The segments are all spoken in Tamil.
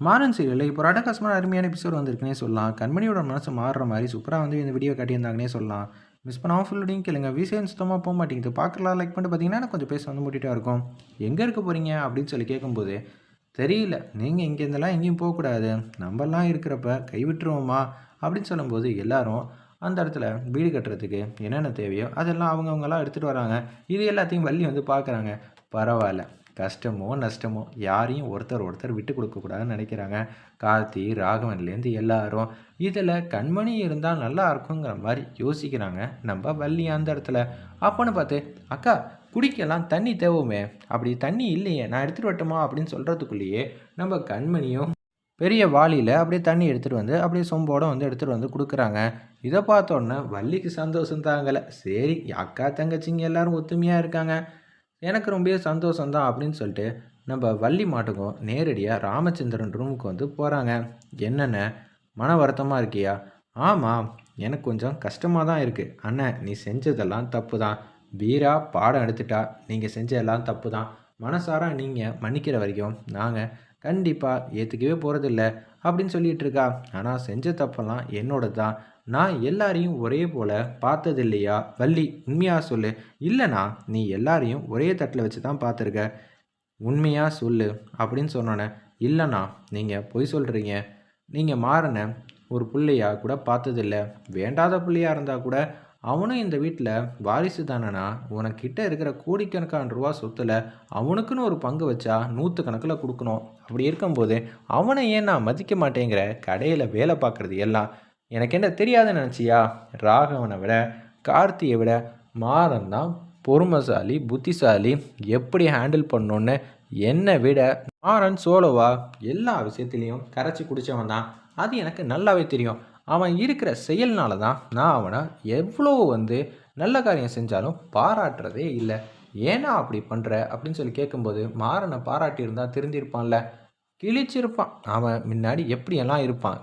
மாறன் சீரியலில் இப்போ ஒரு அருமையான எபிசோட் வந்திருக்குனே சொல்லலாம். கண்மணியோட மனசு மாறுற மாதிரி சூப்பராக வந்து இந்த வீடியோ காட்டியிருந்தாங்கன்னே சொல்லலாம். மிஸ் பண்ணாமல் ஃபுல்லோடையும் கேளுங்க. விசேன் சுத்தமாக போக மாட்டேங்குது. பார்க்கலாம் லைக் பண்ணிட்டு பார்த்தீங்கன்னா கொஞ்சம் பேச வந்து முட்டிட்டா இருக்கும். எங்கே இருக்க போகிறீங்க அப்படின்னு சொல்லி கேட்கும்போது தெரியல. நீங்கள் இங்கேருந்தெல்லாம் எங்கேயும் போகக்கூடாது நம்மலாம் இருக்கிறப்ப கைவிட்டுருவோமா? அப்படின்னு சொல்லும்போது எல்லாரும் அந்த இடத்துல வீடு கட்டுறதுக்கு என்னென்ன தேவையோ அதெல்லாம் அவங்கவுங்களாம் எடுத்துகிட்டு வராங்க. இது எல்லாத்தையும் வள்ளி வந்து பார்க்குறாங்க. பரவாயில்ல. கஷ்டமோ நஷ்டமோ யாரையும் ஒருத்தர் ஒருத்தர் விட்டு கொடுக்கக்கூடாதுன்னு நினைக்கிறாங்க. கார்த்தி ராகவன்லேருந்து எல்லாரும். இதில் கண்மணி இருந்தால் நல்லா இருக்குங்கிற மாதிரி யோசிக்கிறாங்க. நம்ம வள்ளி அந்த இடத்துல. அப்போன்னு பார்த்து அக்கா குடிக்கலாம் தண்ணி தேவுமே. அப்படி தண்ணி இல்லையே நான் எடுத்துகிட்டு வரட்டுமா? அப்படின்னு சொல்கிறதுக்குள்ளேயே நம்ம கண்மணியும் பெரிய வாளியில் அப்படியே தண்ணி எடுத்துகிட்டு வந்து அப்படியே சொம்போட வந்து எடுத்துகிட்டு வந்து கொடுக்குறாங்க. இதை பார்த்தோன்னே வள்ளிக்கு சந்தோஷம் தாங்கலை. சரி அக்கா தங்கச்சிங்க எல்லாரும் ஒத்துமையாக இருக்காங்க. எனக்கு ரொம்ப சந்தோஷம்தான் அப்படின்னு சொல்லிட்டு நம்ம வள்ளி மாட்டுக்கும் நேரடியாக ராமச்சந்திரன் ரூமுக்கு வந்து போகிறாங்க என்னென்ன? மன வருத்தமாக இருக்கியா? ஆமாம் எனக்கு கொஞ்சம் கஷ்டமாக தான் இருக்குது அண்ணன் நீ செஞ்சதெல்லாம் தப்பு தான் வீரா பாடம் எடுத்துட்டா நீங்கள் செஞ்சதெல்லாம் தப்பு தான் மனசார நீங்கள் மன்னிக்கிற வரைக்கும் நாங்கள் கண்டிப்பாக ஏற்றுக்கவே போகிறதில்ல அப்படின்னு சொல்லிகிட்டு இருக்கா. ஆனால் செஞ்ச தப்பெல்லாம் என்னோட தான் நான் எல்லாரையும் ஒரே போல் பார்த்தது இல்லையா வள்ளி உண்மையாக சொல்லு. இல்லைண்ணா நீ எல்லாரையும் ஒரே தட்டில் வச்சு தான் பார்த்துருக்க. உண்மையாக சொல்லு அப்படின்னு சொன்னோன்னே இல்லைண்ணா நீங்கள் பொய் சொல்கிறீங்க நீங்கள் மாறின ஒரு பிள்ளையா கூட பார்த்ததில்ல. வேண்டாத பிள்ளையாக இருந்தால் கூட அவனும் இந்த வீட்டில் வாரிசு தானேனா உனக்கிட்ட இருக்கிற கோடிக்கணக்கான ரூபா சொத்தில் அவனுக்குன்னு ஒரு பங்கு வச்சா நூற்று கணக்கில் கொடுக்கணும். அப்படி இருக்கும்போது அவனை ஏன் நான் மதிக்க மாட்டேங்கிற? கடையில் வேலை பார்க்குறது எல்லாம் எனக்கு என்ன தெரியாதுன்னு நினச்சியா? ராகவனை விட கார்த்தியை விட மாறன் தான் பொறுமைசாலி புத்திசாலி. எப்படி ஹேண்டில் பண்ணோன்னு என்னை விட மாறன் சோலோவா? எல்லா விஷயத்துலேயும் கரைச்சி குடித்தவன் தான். அது எனக்கு நல்லாவே தெரியும். அவன் இருக்கிற செயல்னால தான் நான் அவனை எவ்வளோ வந்து நல்ல காரியம் செஞ்சாலும் பாராட்டுறதே இல்லை. ஏன்னா அப்படி பண்ணுற அப்படின்னு சொல்லி கேட்கும்போது மாறனை பாராட்டியிருந்தால் தெரிஞ்சிருப்பான்ல கிழிச்சிருப்பான். அவன் முன்னாடி எப்படியெல்லாம் இருப்பான்?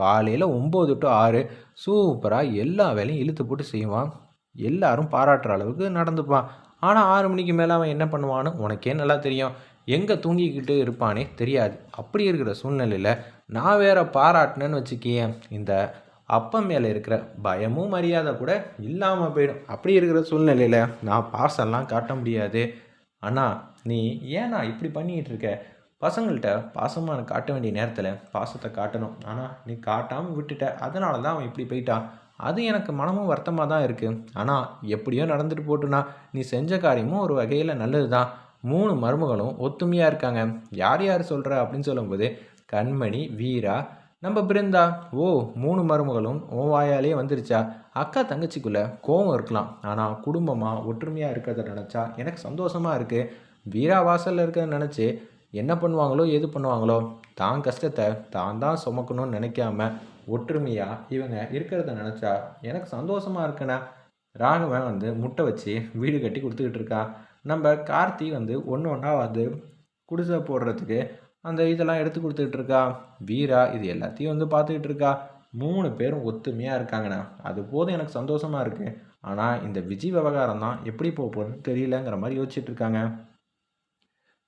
காலையில் ஒம்பது டு ஆறு சூப்பராக எல்லா வேலையும் இழுத்து போட்டு செய்வான். எல்லாரும் பாராட்டுற அளவுக்கு நடந்துப்பான். ஆனால் ஆறு மணிக்கு மேலே அவன் என்ன பண்ணுவான்னு உனக்கே நல்லா தெரியும். எங்கே தூங்கிக்கிட்டு இருப்பானே தெரியாது. அப்படி இருக்கிற சூழ்நிலையில் நான் வேற பாராட்டினேன்னு வச்சுக்கேன். இந்த அப்பம் மேலே இருக்கிற பயமும் மரியாதை கூட இல்லாமல் போயிடும். அப்படி இருக்கிற சூழ்நிலையில் நான் பாசெல்லாம் காட்ட முடியாது. ஆனால் நீ ஏன்னா இப்படி பண்ணிக்கிட்டு இருக்க? பசங்கள்கிட்ட பாசமாக காட்ட வேண்டிய நேரத்தில் பாசத்தை காட்டணும். ஆனால் நீ காட்டாமல் விட்டுட்ட. அதனால தான் அவன் இப்படி போயிட்டான். அது எனக்கு மனமும் வருத்தமாக தான் இருக்குது ஆனால் எப்படியோ நடந்துட்டு போட்டுனா நீ செஞ்ச காரியமும் ஒரு வகையில் நல்லது தான் மூணு மருமகளும் ஒத்துமையாக இருக்காங்க. யார் யார் சொல்கிற அப்படின்னு சொல்லும்போது கண்மணி வீரா நம்ம பிருந்தா. ஓ மூணு மருமகளும் ஓ வாயாலே வந்துருச்சா? அக்கா தங்கச்சிக்குள்ளே கோவம் இருக்கலாம். ஆனால் குடும்பமாக ஒற்றுமையாக இருக்கிறத நினச்சா எனக்கு சந்தோஷமாக இருக்குது வீரா வாசலில் இருக்கிறத நினச்சி என்ன பண்ணுவாங்களோ எது பண்ணுவாங்களோ தான் கஷ்டத்தை தான் தான் சுமக்கணும்னு நினைக்காம ஒற்றுமையாக இவங்க இருக்கிறத நினச்சா எனக்கு சந்தோஷமாக இருக்குண்ணா. ராகவன் வந்து முட்டை வச்சு வீடு கட்டி கொடுத்துக்கிட்டு இருக்கா. நம்ம கார்த்தி வந்து ஒன்று ஒன்றா வந்து குடிசை போடுறதுக்கு அந்த இதெல்லாம் எடுத்து கொடுத்துக்கிட்டு இருக்கா. வீரா இது எல்லாத்தையும் வந்து பார்த்துக்கிட்டு இருக்கா. மூணு பேரும் ஒத்துமையாக இருக்காங்கண்ணா. அது போதும் எனக்கு சந்தோஷமாக இருக்குது ஆனால் இந்த விஜய் விவகாரம் தான் எப்படி போக போகுதுன்னு தெரியலங்கிற மாதிரி யோசிச்சுட்டு இருக்காங்க.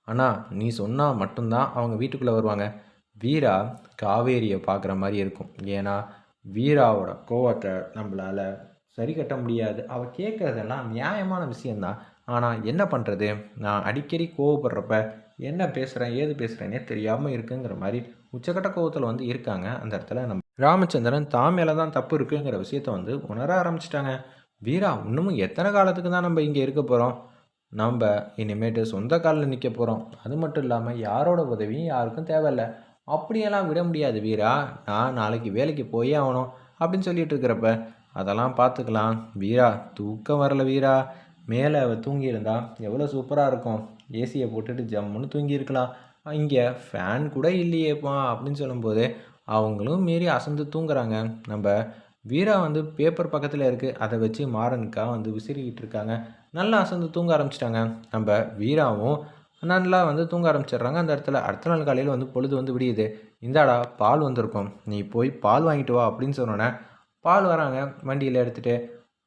ஆனால் நீ சொன்னால் மட்டும்தான் அவங்க வீட்டுக்குள்ளே வருவாங்க. வீரா காவேரியை பார்க்குற மாதிரி இருக்கும். ஏன்னா வீராவோட கோவத்தை நம்மளால் சரி கட்ட முடியாது. அவள் கேட்குறதெல்லாம் நியாயமான விஷயந்தான் ஆனால் என்ன பண்ணுறது நான் அடிக்கடி கோவப்படுறப்ப என்ன பேசுகிறேன் ஏது பேசுகிறேனே தெரியாமல் இருக்குங்கிற மாதிரி உச்சக்கட்ட கோவத்தில் வந்து இருக்காங்க. அந்த இடத்துல நம்ம ராமச்சந்திரன் தான் மேலே தான் தப்பு இருக்குங்கிற விஷயத்த வந்து உணர ஆரம்பிச்சிட்டாங்க. வீரா இன்னமும் எத்தனை காலத்துக்கு தான் நம்ம இங்கே இருக்க போகிறோம் நம்ம இனிமேட்டு சொந்த காலில் நிற்க போகிறோம் அது மட்டும் இல்லாமல் யாரோட உதவியும் யாருக்கும் தேவையில்லை. அப்படியெல்லாம் விட முடியாது வீரா. நான் நாளைக்கு வேலைக்கு போயே ஆகணும் அப்படின்னு சொல்லிட்டு இருக்கிறப்ப அதெல்லாம் பார்த்துக்கலாம். வீரா தூக்கம் வரல வீரா. மேலே தூங்கியிருந்தா எவ்வளோ சூப்பராக இருக்கும். ஏசியை போட்டுட்டு ஜம்முன்னு தூங்கியிருக்கலாம். இங்கே ஃபேன் கூட இல்லையேப்பா அப்படின்னு சொல்லும்போது அவங்களும் மீறி அசந்து தூங்குறாங்க. நம்ம வீரா வந்து பேப்பர் பக்கத்தில் இருக்குது அதை வச்சு மாறனுக்காக வந்து விசிறிக்கிட்டு இருக்காங்க. நல்லா அசந்து தூங்க ஆரம்பிச்சிட்டாங்க. நம்ம வீராவும் நல்லா வந்து தூங்க ஆரம்பிச்சிடுறாங்க. அந்த இடத்துல அடுத்த நாள் காலையில் வந்து பொழுது வந்து விடியுது. இந்தாடா பால் வந்திருக்கும். நீ போய் பால் வாங்கிட்டு வா அப்படின்னு சொன்னோன்னே பால் வராங்க. வண்டியில் எடுத்துகிட்டு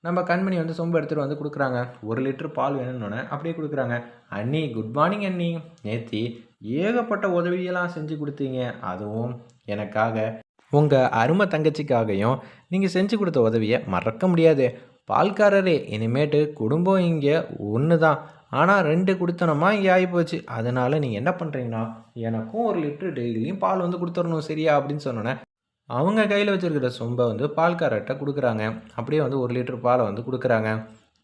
நம்ம கண்மணி வந்து சொம்பு எடுத்துகிட்டு வந்து கொடுக்குறாங்க. ஒரு லிட்டர் பால் வேணும்னோடனே அப்படியே கொடுக்குறாங்க. அண்ணி குட் மார்னிங் அண்ணி. நேத்தி ஏகப்பட்ட உதவியெல்லாம் செஞ்சு கொடுத்தீங்க. அதுவும் எனக்காக. உங்கள் அருமை தங்கச்சிக்காகையும் நீங்கள் செஞ்சு கொடுத்த உதவியை மறக்க முடியாது. பால்காரரே இனிமேட்டு குடும்பம் இங்கே ஒன்று தான் ஆனால் ரெண்டு கொடுத்தனமா இங்கே ஆகிப்போச்சு அதனால் நீங்கள் என்ன பண்ணுறீங்கன்னா எனக்கும் ஒரு லிட்டரு டெய்லியும் பால் வந்து கொடுத்துடணும் சரியா? அப்படின்னு சொன்னோன்னே அவங்க கையில் வச்சுருக்கிற சொம்பை வந்து பால்காரர்கிட்ட கொடுக்குறாங்க. அப்படியே வந்து ஒரு லிட்டர் பாலை வந்து கொடுக்குறாங்க.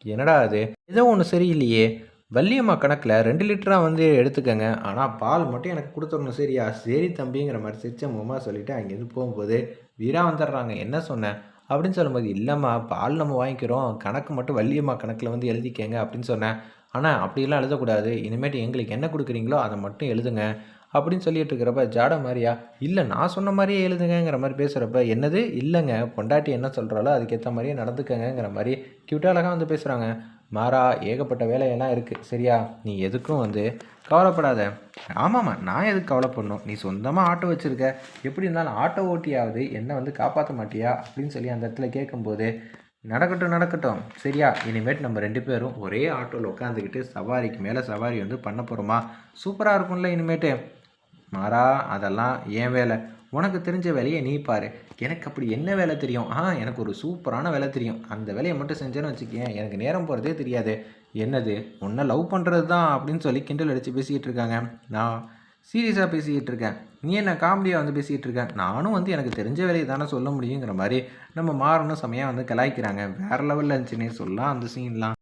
என்னடா அது? ஏதோ ஒன்று சரியில்லையே. வள்ளியம்மா கணக்கில் ரெண்டு லிட்டராக வந்து எடுத்துக்கங்க. ஆனால் பால் மட்டும் எனக்கு கொடுத்துடணும். சரியா? சரி தம்பிங்கிற மாதிரி சிரிச்ச முகமாக சொல்லிவிட்டு அங்கேருந்து போகும்போது வீரா வந்துடுறாங்க. என்ன சொன்னேன் அப்படின்னு சொல்லும்போது இல்லைம்மா பால் நம்ம வாங்கிக்கிறோம். கணக்கு மட்டும் வள்ளியம்மா கணக்கில் வந்து எழுதிக்கங்க அப்படின்னு சொன்னேன். ஆனால் அப்படிலாம் எழுதக்கூடாது. இனிமேட்டு எங்களுக்கு என்ன கொடுக்குறீங்களோ அதை மட்டும் எழுதுங்க. அப்படின்னு சொல்லிட்டு இருக்கிறப்ப ஜாட மாதிரியா இல்லை நான் சொன்ன மாதிரியே எழுதுங்கங்கிற மாதிரி பேசுகிறப்ப என்னது? இல்லைங்க. பொண்டாட்டி என்ன சொல்கிறாலோ அதுக்கேற்ற மாதிரியே நடந்துக்கங்கிற மாதிரி கியூட்டாக அழகாக வந்து பேசுகிறாங்க மாறா ஏகப்பட்ட வேலையெல்லாம் இருக்குது சரியா? நீ எதுக்கும் வந்து கவலைப்படாத. ஆமாம்மா நான் எதுக்கு கவலைப்படணும்? நீ சொந்தமாக ஆட்டோ வச்சுருக்க. எப்படி இருந்தாலும் ஆட்டோ ஓட்டியாவது என்னை வந்து காப்பாற்ற மாட்டியா? அப்படின்னு சொல்லி அந்த இடத்துல கேட்கும்போது நடக்கட்டும் நடக்கட்டும். சரியா? இனிமேட் நம்ம ரெண்டு பேரும் ஒரே ஆட்டோவில் உட்காந்துக்கிட்டு சவாரிக்கு மேலே சவாரி வந்து பண்ண போகிறோமா சூப்பராக இருக்கும்ல இனிமேட்டு. மாறா அதெல்லாம் ஏன் வேலை. உனக்கு தெரிஞ்ச வேலையை நீ பாரு. எனக்கு அப்படி என்ன வேலை தெரியும்? ஆ எனக்கு ஒரு சூப்பரான வேலை தெரியும். அந்த வேலையை மட்டும் செஞ்சேன்னு வச்சுக்கேன் எனக்கு நேரம் போகிறதே தெரியாது. என்னது? உன்னை லவ் பண்ணுறது தான் அப்படின்னு சொல்லி கிண்டல் அடித்து பேசிக்கிட்டு இருக்காங்க. நான் சீரியஸாக பேசிக்கிட்டு இருக்கேன். நீ என்ன காமெடியாக வந்து பேசிக்கிட்டு இருக்கேன் நானும் வந்து எனக்கு தெரிஞ்ச வேலையை தானே சொல்ல முடியுங்கிற மாதிரி நம்ம மாறணும் செமையாக வந்து கலாய்க்கிறாங்க. வேறு லெவலில் இருந்துச்சுன்னே சொல்லலாம் அந்த சீன்லாம்